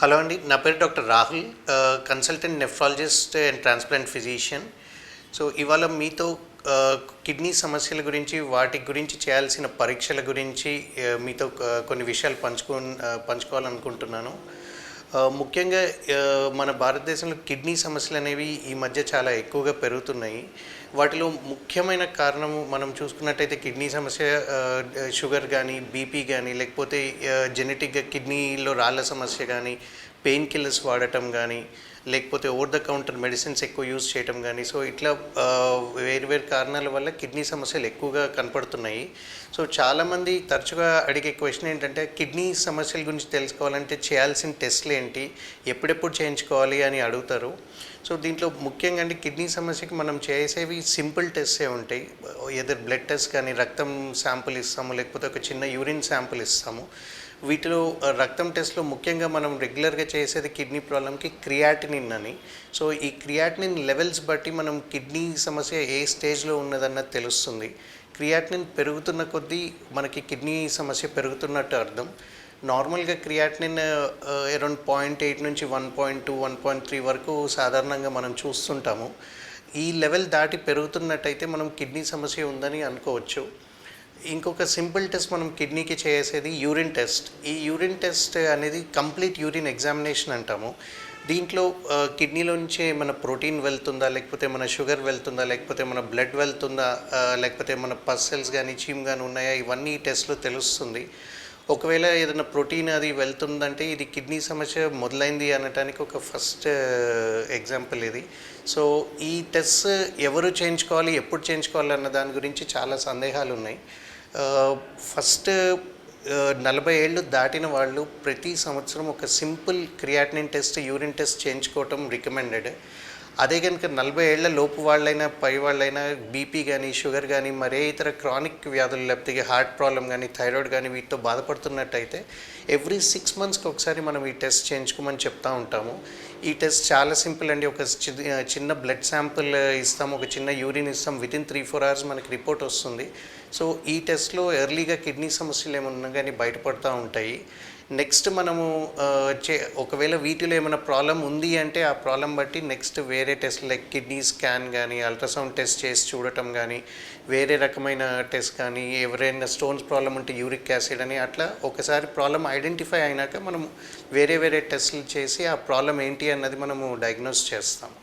Hello అండి నా పేరు doctor Rahul consultant nephrologist and transplant physician. So ఇవాళ మీతో కిడ్నీ సమస్యల గురించి వాటి గురించి చేయాల్సిన పరీక్షల గురించి మీతో కొన్ని విషయాలు పంచుకో పంచుకోవాలనుకుంటున్నాను. ముఖ్యంగా మన భారతదేశంలో కిడ్నీ సమస్యలు అనేవి ఈ మధ్య చాలా ఎక్కువగా పెరుగుతున్నాయి. వాటిలో ముఖ్యమైన కారణము మనం చూసుకున్నట్టయితే కిడ్నీ సమస్య షుగర్ కానీ బీపీ కానీ లేకపోతే జెనెటిక్గా కిడ్నీలో రాళ్ళ సమస్య కానీ పెయిన్ కిల్లర్స్ వాడటం కానీ లేకపోతే ఓవర్ ద కౌంటర్ మెడిసిన్స్ ఎక్కువ యూజ్ చేయటం కానీ సో ఇట్లా వేరు వేరు కారణాల వల్ల కిడ్నీ సమస్యలు ఎక్కువగా కనపడుతున్నాయి. సో చాలామంది తరచుగా అడిగే క్వశ్చన్ ఏంటంటే కిడ్నీ సమస్యల గురించి తెలుసుకోవాలంటే చేయాల్సిన టెస్ట్లు ఏంటి? ఎప్పుడెప్పుడు చేయించుకోవాలి అని అడుగుతారు. సో దీంట్లో ముఖ్యంగా అంటే కిడ్నీ సమస్యకి మనం చేసేవి సింపుల్ టెస్టే ఉంటాయి. ఏదర్ బ్లడ్ టెస్ట్ కానీ రక్తం శాంపుల్ ఇస్తాము లేకపోతే ఒక చిన్న యూరిన్ శాంపుల్ ఇస్తాము. వీటిలో రక్తం టెస్ట్లో ముఖ్యంగా మనం రెగ్యులర్గా చేసేది కిడ్నీ ప్రాబ్లంకి క్రియాటినిన్ అని. సో ఈ క్రియాటినిన్ లెవెల్స్ బట్టి మనం కిడ్నీ సమస్య ఏ స్టేజ్లో ఉన్నదన్నది తెలుస్తుంది. క్రియాటినిన్ పెరుగుతున్న కొద్దీ మనకి కిడ్నీ సమస్య పెరుగుతున్నట్టు అర్థం. నార్మల్గా క్రియాటినిన్ అరౌండ్ పాయింట్ ఎయిట్ నుంచి one point two one point three వరకు సాధారణంగా మనం చూస్తుంటాము. ఈ లెవెల్ దాటి పెరుగుతున్నట్టయితే మనం కిడ్నీ సమస్య ఉందని అనుకోవచ్చు. ఇంకొక సింపుల్ టెస్ట్ మనం కిడ్నీకి చేసేది యూరిన్ టెస్ట్. ఈ యూరిన్ టెస్ట్ అనేది కంప్లీట్ యూరిన్ ఎగ్జామినేషన్ అంటాము. దీంట్లో కిడ్నీలోంచి మన ప్రోటీన్ వెళ్తుందా లేకపోతే మన షుగర్ వెళ్తుందా లేకపోతే మన బ్లడ్ వెళ్తుందా లేకపోతే మన పస్ సెల్స్ కానీ చీమ్ కానీ ఉన్నాయా? ఇవన్నీ ఈ టెస్ట్లో తెలుస్తుంది. ఒకవేళ ఏదైనా ప్రోటీన్ అది వెళ్తుందంటే ఇది కిడ్నీ సమస్య మొదలైంది అనటానికి ఒక ఫస్ట్ ఎగ్జాంపుల్ ఇది. సో ఈ టెస్ట్ ఎవరు చేయించుకోవాలి ఎప్పుడు చేయించుకోవాలి అన్న దాని గురించి చాలా సందేహాలు ఉన్నాయి. ఫస్ట్ నలభై ఏళ్ళు దాటిన వాళ్ళు ప్రతి సంవత్సరం ఒక simple creatinine test urine test చేయించుకోవటం recommended. అదే కనుక నలభై ఏళ్ళ లోపు వాళ్ళైనా పై వాళ్ళైనా బీపీ కానీ షుగర్ కానీ మరే ఇతర క్రానిక్ వ్యాధులు లేకపోతే హార్ట్ ప్రాబ్లం కానీ థైరాయిడ్ కానీ వీటితో బాధపడుతున్నట్టయితే ఎవ్రీ సిక్స్ మంత్స్కి ఒకసారి మనం ఈ టెస్ట్ చేయించుకోమని చెప్తా ఉంటాము. ఈ టెస్ట్ చాలా సింపుల్ అండి. ఒక చి- చిన్న బ్లడ్ శాంపుల్ ఇస్తాం ఒక చిన్న యూరిన్ ఇస్తాం within three four hours మనకి రిపోర్ట్ వస్తుంది. సో ఈ టెస్ట్లో ఎర్లీగా కిడ్నీ సమస్యలు ఏమన్నా కానీ బయటపడుతూ ఉంటాయి. నెక్స్ట్ మనము చే ఒకవేళ వీటిలో ఏమైనా ప్రాబ్లం ఉంది అంటే ఆ ప్రాబ్లం బట్టి నెక్స్ట్ వేరే టెస్ట్ లైక్ కిడ్నీ స్కాన్ కానీ అల్ట్రాసౌండ్ టెస్ట్ చేసి చూడటం కానీ వేరే రకమైన టెస్ట్ కానీ ఎవరైనా స్టోన్స్ ప్రాబ్లం ఉంటే యూరిక్ యాసిడ్ అని అట్లా ఒకసారి ప్రాబ్లం ఐడెంటిఫై అయినాక మనం వేరే వేరే టెస్టులు చేసి ఆ ప్రాబ్లం ఏంటి అన్నది మనము డయాగ్నోస్ చేస్తాము.